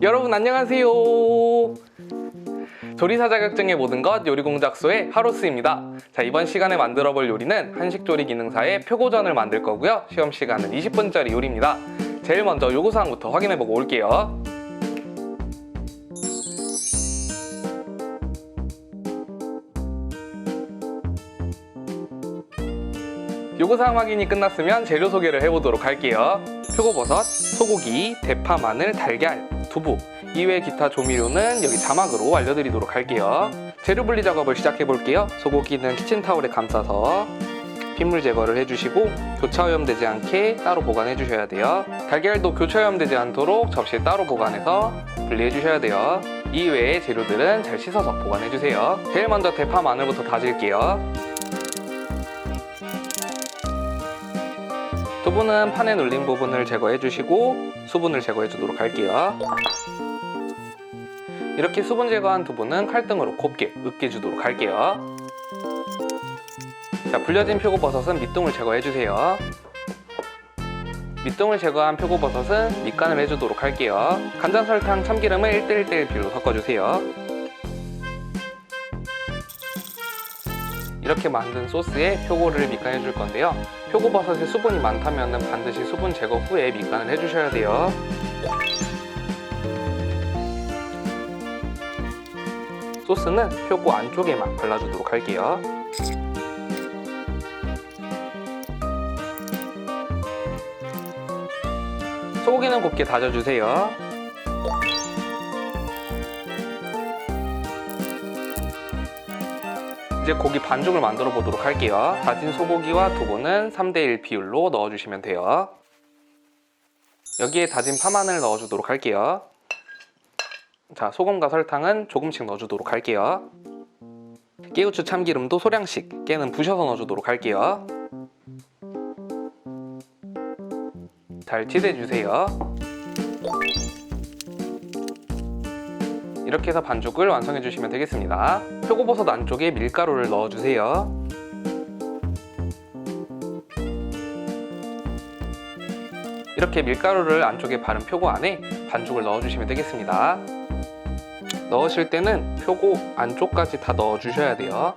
여러분 안녕하세요. 조리사 자격증의 모든 것 요리공작소의 하로스입니다. 자 이번 시간에 만들어 볼 요리는 한식조리 기능사의 표고전을 만들 거고요. 시험 시간은 20분짜리 요리입니다. 제일 먼저 요구사항부터 확인해 보고 올게요. 요구사항 확인이 끝났으면 재료 소개를 해보도록 할게요. 표고버섯, 소고기, 대파, 마늘, 달걀, 두부 이외 기타 조미료는 여기 자막으로 알려드리도록 할게요. 재료 분리 작업을 시작해 볼게요. 소고기는 키친타올에 감싸서 핏물 제거를 해주시고 교차 오염되지 않게 따로 보관해 주셔야 돼요. 달걀도 교차 오염되지 않도록 접시에 따로 보관해서 분리해 주셔야 돼요. 이외의 재료들은 잘 씻어서 보관해 주세요. 제일 먼저 대파 마늘부터 다질게요. 두부는 판에 눌린 부분을 제거해 주시고 수분을 제거해 주도록 할게요. 이렇게 수분 제거한 두부는 칼등으로 곱게 으깨 주도록 할게요. 자, 불려진 표고버섯은 밑둥을 제거해 주세요. 밑둥을 제거한 표고버섯은 밑간을 해주도록 할게요. 간장, 설탕, 참기름을 1대1대1 비율로 섞어주세요. 이렇게 만든 소스에 표고를 밑간해 줄 건데요. 표고버섯에 수분이 많다면 반드시 수분 제거 후에 밑간을 해주셔야 돼요. 소스는 표고 안쪽에만 발라주도록 할게요. 소고기는 곱게 다져주세요. 이제 고기 반죽을 만들어 보도록 할게요. 다진 소고기와 두부는 3대1 비율로 넣어주시면 돼요. 여기에 다진 파마늘 넣어주도록 할게요. 자, 소금과 설탕은 조금씩 넣어주도록 할게요. 깨우추 참기름도 소량씩, 깨는 부셔서 넣어주도록 할게요. 잘 치대주세요. 이렇게 해서 반죽을 완성해 주시면 되겠습니다. 표고버섯 안쪽에 밀가루를 넣어주세요. 이렇게 밀가루를 안쪽에 바른 표고 안에 반죽을 넣어주시면 되겠습니다. 넣으실 때는 표고 안쪽까지 다 넣어주셔야 돼요.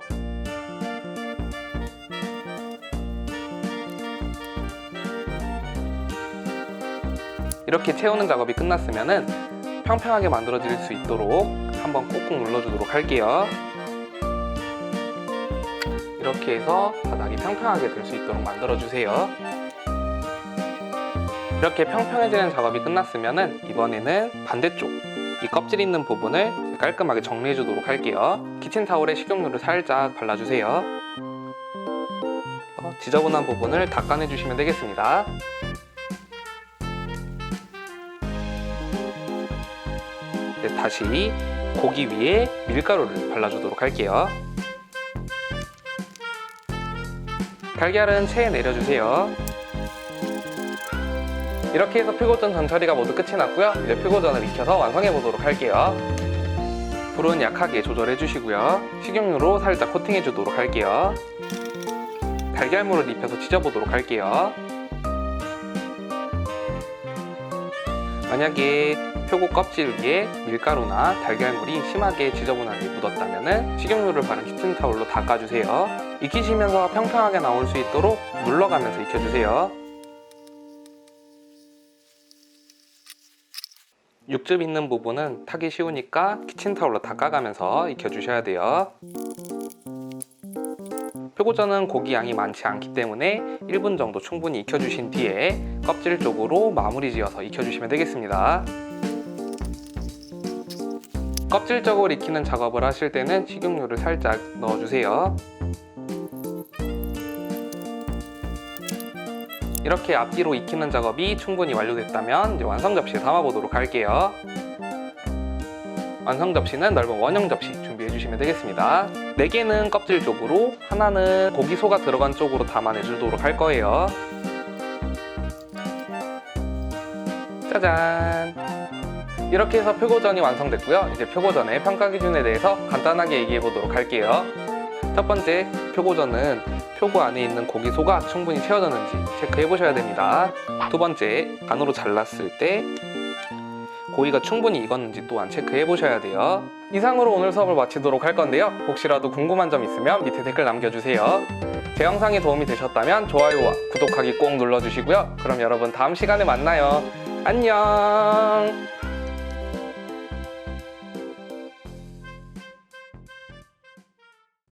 이렇게 채우는 작업이 끝났으면은 평평하게 만들어질 수 있도록 한번 꾹꾹 눌러 주도록 할게요. 이렇게 해서 바닥이 평평하게 될 수 있도록 만들어 주세요. 이렇게 평평해지는 작업이 끝났으면은 이번에는 반대쪽 이 껍질 있는 부분을 깔끔하게 정리해 주도록 할게요. 키친타올에 식용유를 살짝 발라주세요. 어, 지저분한 부분을 닦아내 주시면 되겠습니다. 다시 고기 위에 밀가루를 발라주도록 할게요. 달걀은 체에 내려주세요. 이렇게 해서 표고전 전 처리가 모두 끝이 났고요. 이제 표고전을 익혀서 완성해 보도록 할게요. 불은 약하게 조절해 주시고요. 식용유로 살짝 코팅해 주도록 할게요. 달걀물을 입혀서 찢어보도록 할게요. 만약에 표고 껍질 위에 밀가루나 달걀물이 심하게 지저분하게 묻었다면 식용유를 바른 키친 타올로 닦아주세요. 익히시면서 평평하게 나올 수 있도록 물러가면서 익혀주세요. 육즙 있는 부분은 타기 쉬우니까 키친타올로 닦아가면서 익혀주셔야 돼요. 표고전은 고기 양이 많지 않기 때문에 1분 정도 충분히 익혀주신 뒤에 껍질 쪽으로 마무리 지어서 익혀주시면 되겠습니다. 껍질 쪽으로 익히는 작업을 하실 때는 식용유를 살짝 넣어주세요. 이렇게 앞뒤로 익히는 작업이 충분히 완료됐다면 이제 완성 접시에 담아보도록 할게요. 완성 접시는 넓은 원형 접시 준비해 주시면 되겠습니다. 4개는 껍질 쪽으로, 하나는 고기 소가 들어간 쪽으로 담아내 주도록 할 거예요. 짜잔! 이렇게 해서 표고전이 완성됐고요. 이제 표고전의 평가 기준에 대해서 간단하게 얘기해 보도록 할게요. 첫 번째, 표고전은 표고 안에 있는 고기 소가 충분히 채워졌는지 체크해 보셔야 됩니다. 두 번째, 반으로 잘랐을 때 고기가 충분히 익었는지 또한 체크해 보셔야 돼요. 이상으로 오늘 수업을 마치도록 할 건데요. 혹시라도 궁금한 점 있으면 밑에 댓글 남겨주세요. 제 영상이 도움이 되셨다면 좋아요와 구독하기 꼭 눌러주시고요. 그럼 여러분 다음 시간에 만나요. 안녕!